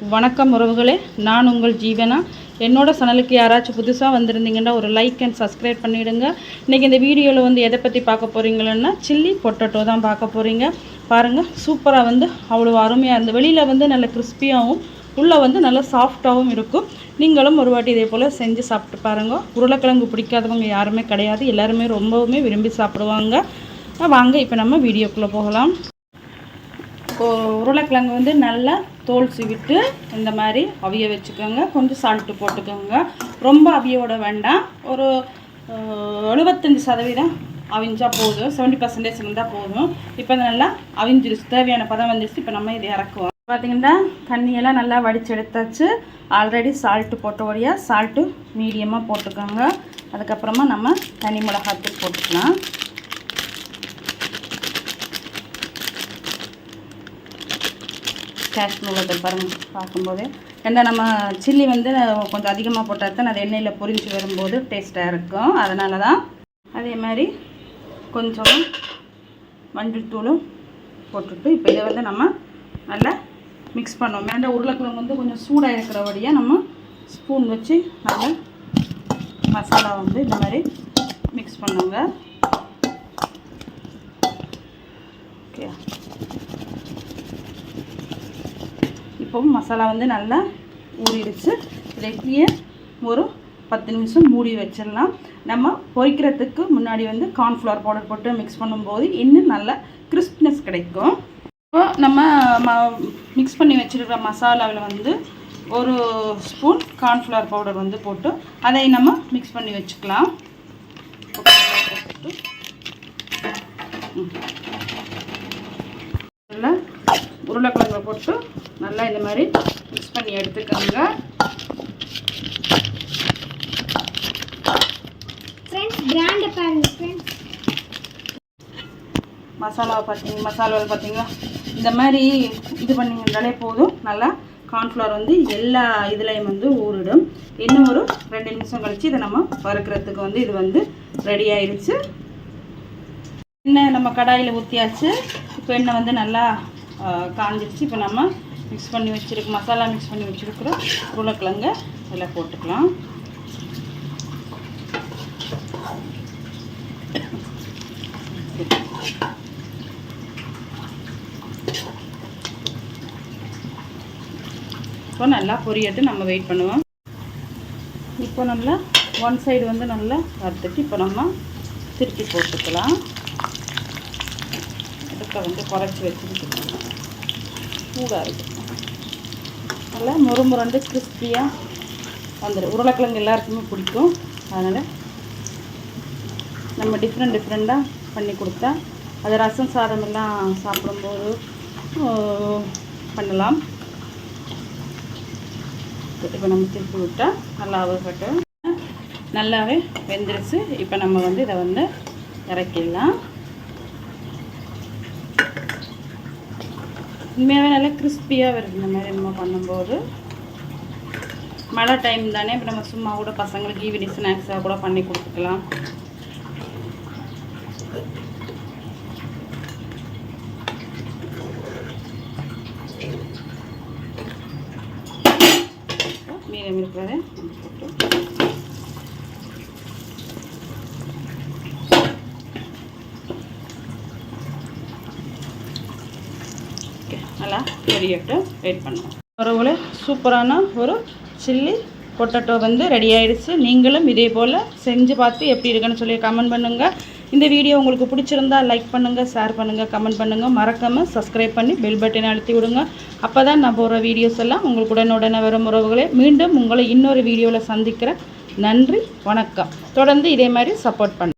வணக்கம் உறவுகளே. நான் உங்கள் ஜீவனா. என்னோட சேனலுக்கு யாராச்சும் புதுசாக வந்திருந்தீங்கன்னா ஒரு லைக் அண்ட் சப்ஸ்கிரைப் பண்ணிவிடுங்க இன்றைக்கி இந்த வீடியோவில் வந்து எதை பற்றி பார்க்க போகிறீங்களன்னா சில்லி பொட்டேட்டோ தான் பார்க்க போகிறீங்க பாருங்கள் சூப்பராக வந்து அவ்வளோ அருமையாக இருந்தது வெளியில் வந்து நல்ல கிறிஸ்பியாகவும் உள்ளே வந்து நல்ல சாஃப்டாகவும் இருக்கும். நீங்களும் ஒரு வாட்டி இதே போல் செஞ்சு சாப்பிட்டு பாருங்கள் உருளைக்கிழங்கு பிடிக்காதவங்க யாருமே கிடையாது. எல்லாருமே ரொம்பவுமே விரும்பி சாப்பிடுவாங்க. வாங்க இப்போ நம்ம வீடியோக்குள்ளே போகலாம். உருளைக்கிழங்கு வந்து நல்லா தோல் சிவிட்டு இந்த மாதிரி அவிய வச்சுக்கோங்க. கொஞ்சம் சால்ட்டு போட்டுக்கோங்க. ரொம்ப அவியோட வேண்டாம். ஒரு எழுபத்தஞ்சி எழுபத்தஞ்சு சதவீதம் அவிஞ்சால் போதும். செவன்ட்டி பர்சன்டேஜ் இருந்தால் போதும். இப்போ நல்லா அவிஞ்சிருச்சு. தேவையான பதம் வந்துருச்சு. இப்போ நம்ம இதை இறக்குவோம். பார்த்தீங்கன்னா தண்ணியெல்லாம் நல்லா வடிச்சு எடுத்தாச்சு. ஆல்ரெடி சால்ட்டு போட்ட வழியாக சால்ட்டு மீடியமாக போட்டுக்கோங்க. அதுக்கப்புறமா நம்ம தனி மிளகாத்தூள் போட்டுக்கலாம். கேஷ்மீர் உள்ளதை பாருங்கள் பார்க்கும்போது. ஏன்னா நம்ம சில்லி வந்து கொஞ்சம் அதிகமாக போட்டால் தான் அது எண்ணெயில் பொரிஞ்சு வரும்போது டேஸ்ட்டாக இருக்கும். அதனால தான் அதே மாதிரி கொஞ்சம் மஞ்சள் தூளும் போட்டுட்டு இப்போ இதை வந்து நம்ம நல்லா மிக்ஸ் பண்ணுவோம். ஏன்னா உருளைக்கிழங்கு வந்து கொஞ்சம் சூடாக இருக்கிறபடியாக நம்ம ஸ்பூன் வச்சு நல்லா மசாலா வந்து இந்த மாதிரி மிக்ஸ் பண்ணுங்க. ஓகே இப்போவும் மசாலா வந்து நல்லா ஊறிடுச்சு. இதை இப்படியே ஒரு பத்து நிமிஷம் மூடி வச்சிடலாம். நம்ம பொரிக்கிறதுக்கு முன்னாடி வந்து கார்ன்ஃப்ளவர் பவுடர் போட்டு மிக்ஸ் பண்ணும்போது இன்னும் நல்ல கிறிஸ்ப்னஸ் கிடைக்கும். இப்போ நம்ம ம மிக்ஸ் பண்ணி வச்சுருக்கிற மசாலாவில் வந்து ஒரு ஸ்பூன் கார்ன்ஃப்ளவர் பவுடர் வந்து போட்டு அதை நம்ம மிக்ஸ் பண்ணி வச்சுக்கலாம். உருளைக்கிழங்கு போட்டு நல்லா இந்த மாதிரி மிக்ஸ் பண்ணி எடுத்துக்கோங்க. மசாலாவை பார்த்தீங்க மசாலாவை பார்த்தீங்களா? இந்த மாதிரி இது பண்ணிங்கனாலே போதும். நல்லா கார்ன்ஃப்ளவர் வந்து எல்லா இதுலேயும் வந்து ஊறிடும். இன்னும் ஒரு ரெண்டு நிமிஷம் கழித்து இதை நம்ம வறுக்கிறதுக்கு வந்து இது வந்து ரெடி ஆயிடுச்சு எண்ணெய் நம்ம கடாயில் ஊற்றியாச்சு இப்போ எண்ணெய் வந்து நல்லா காஞ்சிருச்சு. இப்போ நம்ம மிக்ஸ் பண்ணி வச்சுருக்க மசாலா மிக்ஸ் பண்ணி வச்சுருக்கிற உருளைக்கிழங்க இதில் போட்டுக்கலாம். இப்போ நல்லா பொரியட்டு நம்ம வெயிட் பண்ணுவோம். இப்போ நல்லா ஒன் சைடு வந்து நல்லா வறுத்துட்டு இப்போ நம்ம திருப்பி போட்டுக்கலாம். அடுப்பை வந்து குறைச்சி வச்சுருக்கோம். சூடாக இருக்குது நல்லா முறுமுரண்டு கிறிஸ்பியாக வந்துடும் உருளைக்கிழங்கு எல்லாருக்குமே பிடிக்கும். அதனால் நம்ம டிஃப்ரெண்ட் டிஃப்ரெண்ட்டாக பண்ணி கொடுத்தா அது ரசம் சாதமெல்லாம் சாப்பிடும்போது பண்ணலாம். இப்போ நம்ம திருப்பி விட்டால் நல்லா அவகட்டும். நல்லாவே வெந்துருச்சு. இப்போ நம்ம வந்து இதை வந்து இறக்கிடலாம். உண்மையாகவே நல்லா கிறிஸ்பியாக வருது இந்த மாதிரி நம்ம பண்ணும்போது. மழை டைம் தானே இப்போ நம்ம சும்மா கூட பசங்களுக்கு ஈவினிங் ஸ்நாக்ஸாக கூட பண்ணி கொடுத்துக்கலாம். மீதம் இருக்கிறத போட்டு நல்லா பொரியட்டும் வெயிட் பண்ணுவோம். உறவுல சூப்பரான ஒரு சில்லி பொட்டட்டோ வந்து ரெடி ஆயிடுச்சு. நீங்களும் இதே போல் செஞ்சு பார்த்து எப்படி இருக்குன்னு சொல்லி கமெண்ட் பண்ணுங்கள் இந்த வீடியோ உங்களுக்கு பிடிச்சிருந்தா லைக் பண்ணுங்கள் ஷேர் பண்ணுங்கள் கமெண்ட் பண்ணுங்கள் மறக்காமல் சப்ஸ்கிரைப் பண்ணி பெல் பட்டனை அழுத்தி விடுங்க. அப்போ தான் நான் போடுற வீடியோஸ் எல்லாம் உங்களுக்கு உடனுடனே வரும் உறவுகளே. மீண்டும் உங்களை இன்னொரு வீடியோவில் சந்திக்கிறேன். நன்றி வணக்கம். தொடர்ந்து இதே மாதிரி சப்போர்ட் பண்ணுங்க.